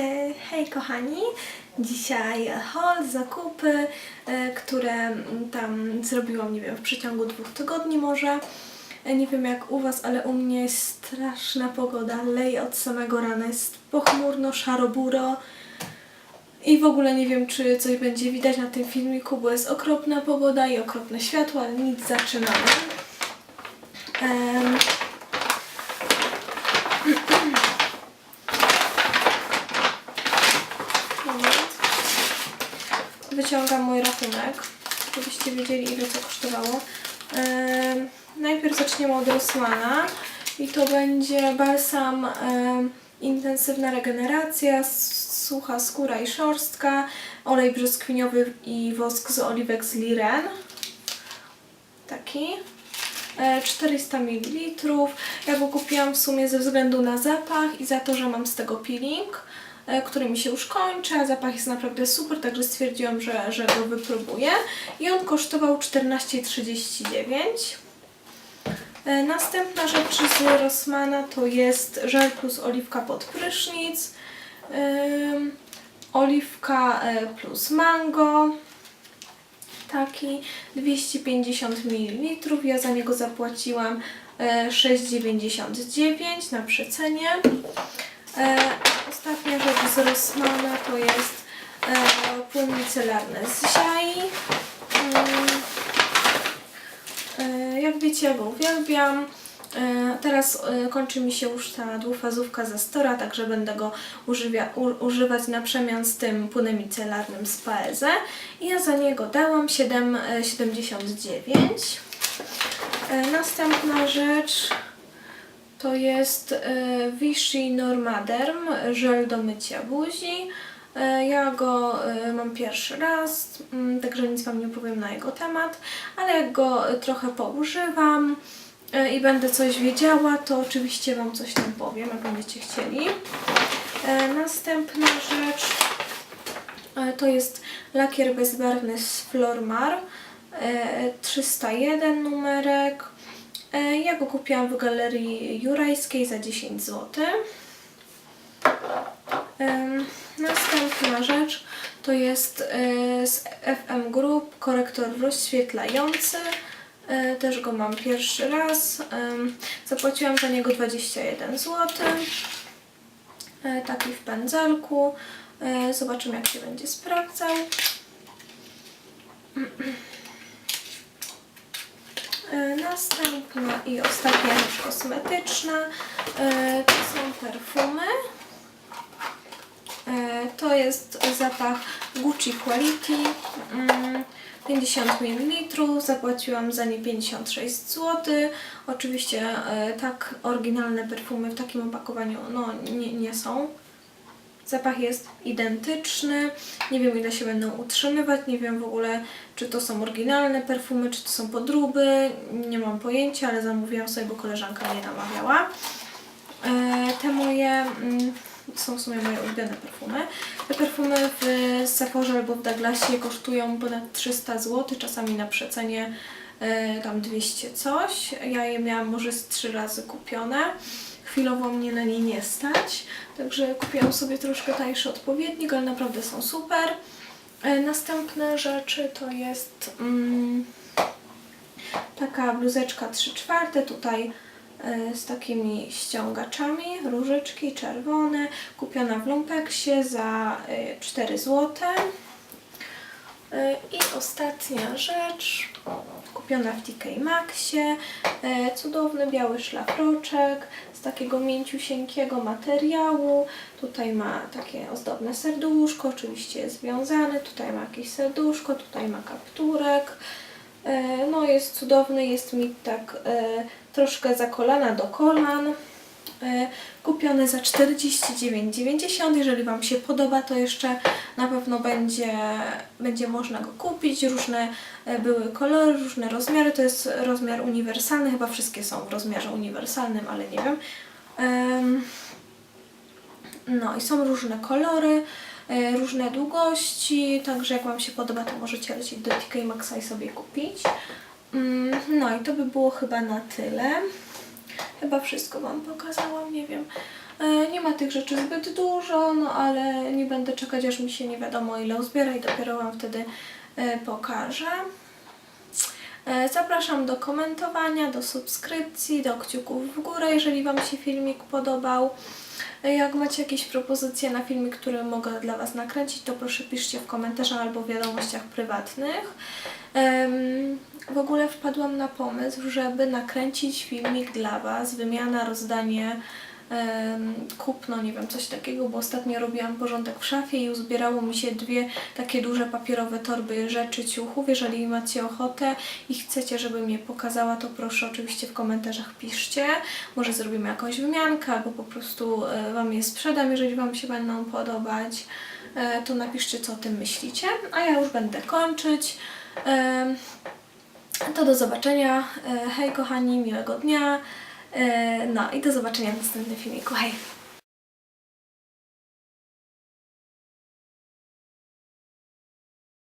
E, Hej kochani, dzisiaj haul, zakupy, e, które tam zrobiłam, nie wiem, w przeciągu dwóch tygodni może. E, Nie wiem jak u Was, ale u mnie jest straszna pogoda, leje od samego rana, jest pochmurno, szaro-buro. I w ogóle nie wiem, czy coś będzie widać na tym filmiku, bo jest okropna pogoda i okropne światło, ale nic, zaczynamy. Em, Wyciągam mój rachunek, żebyście wiedzieli ile to kosztowało. Em, najpierw zaczniemy od Rossmana i to będzie balsam em, intensywna regeneracja, sucha skóra i szorstka, olej brzoskwiniowy i wosk z oliwek z liren. Taki. E, 400 ml. Ja go kupiłam w sumie ze względu na zapach i za to, że mam z tego peeling, e, który mi się już kończy, a zapach jest naprawdę super, także stwierdziłam, że, że go wypróbuję. I on kosztował 14,39. E, Następna rzecz z Rossmana to jest żel plus oliwka pod prysznic, oliwka e, plus mango, taki 250 ml. Ja za niego zapłaciłam e, 6,99 na przecenie. E, Ostatnia rzecz z Rossmana to jest e, płyn micelarny z Ziai. Mm, E, Jak wiecie, ja go uwielbiam. E, Teraz e, kończy mi się już ta dwufazówka ze Stora, także będę go używia, u, używać na przemian z tym płynem micelarnym z Paeze. I ja za niego dałam 7,79. E, Następna rzecz to jest e, Vichy Normaderm, żel do mycia buzi. E, Ja go e, mam pierwszy raz, mm, także nic Wam nie powiem na jego temat, ale jak go trochę poużywam i będę coś wiedziała, to oczywiście Wam coś tam powiem, jak będziecie chcieli. Następna rzecz to jest lakier bezbarwny z Flormar, e, 301 numerek. E, Ja go kupiłam w galerii jurajskiej za 10 zł. Następna rzecz to jest e, z FM Group korektor rozświetlający. E, Też go mam pierwszy raz. Zapłaciłam za niego 21 zł. Taki w pędzelku. Zobaczymy jak się będzie sprawdzał. E, Następna i ostatnia rzecz kosmetyczna e, to są perfumy. E, To jest zapach Gucci Quality mm, 50 ml. Zapłaciłam za nie 56 zł. Oczywiście e, tak oryginalne perfumy w takim opakowaniu no, nie, nie są. Zapach jest identyczny. Nie wiem ile się będą utrzymywać. Nie wiem w ogóle czy to są oryginalne perfumy, czy to są podróby. Nie mam pojęcia, ale zamówiłam sobie, bo koleżanka mnie namawiała. E, Te moje mm, są w sumie moje ulubione perfumy. Te perfumy w Sephorze albo w Douglasie kosztują ponad 300 zł, czasami na przecenie e, tam 200 coś. Ja je miałam może z trzy razy kupione. Chwilowo mnie na nie nie stać, także kupiłam sobie troszkę tańszy odpowiednik, ale naprawdę są super. E, Następne rzeczy to jest mm, taka bluzeczka 3 czwarte, tutaj e, z takimi ściągaczami, różyczki czerwone, kupiona w Lumpeksie za e, 4 zł. E, I ostatnia rzecz, kupiona w TK Maxie, e, cudowny biały szlafroczek z takiego mięciusieńkiego materiału. Tutaj ma takie ozdobne serduszko, oczywiście jest związane, tutaj ma jakieś serduszko, tutaj ma kapturek. E, No jest cudowny, jest mi tak troszkę za kolana do kolan. Kupiony za 49,90. Jeżeli Wam się podoba, to jeszcze na pewno będzie, będzie można go kupić. Różne e, były kolory, różne rozmiary. To jest rozmiar uniwersalny, chyba wszystkie są w rozmiarze uniwersalnym, ale nie wiem. Em, no i są różne kolory, e, różne długości, także jak Wam się podoba, to możecie lecieć do TK Maxa i sobie kupić. Mm, No i to by było chyba na tyle. Chyba wszystko Wam pokazałam, nie wiem. E, Nie ma tych rzeczy zbyt dużo, no ale nie będę czekać, aż mi się nie wiadomo ile uzbiera i dopiero Wam wtedy e, pokażę. E, Zapraszam do komentowania, do subskrypcji, do kciuków w górę, jeżeli Wam się filmik podobał. E, Jak macie jakieś propozycje na filmik, który mogę dla Was nakręcić, to proszę piszcie w komentarzach albo w wiadomościach prywatnych. W ogóle wpadłam na pomysł, żeby nakręcić filmik dla Was, wymiana, rozdanie, kupno, nie wiem, coś takiego, bo ostatnio robiłam porządek w szafie i uzbierało mi się dwie takie duże papierowe torby rzeczy, ciuchów. Jeżeli macie ochotę i chcecie, żebym je pokazała, to proszę oczywiście w komentarzach piszcie. Może zrobimy jakąś wymiankę, albo po prostu e, Wam je sprzedam, jeżeli Wam się będą podobać. E, To napiszcie, co o tym myślicie. A ja już będę kończyć. To do zobaczenia. E, Hej kochani, miłego dnia. E, No i do zobaczenia w następnym filmiku. Hej!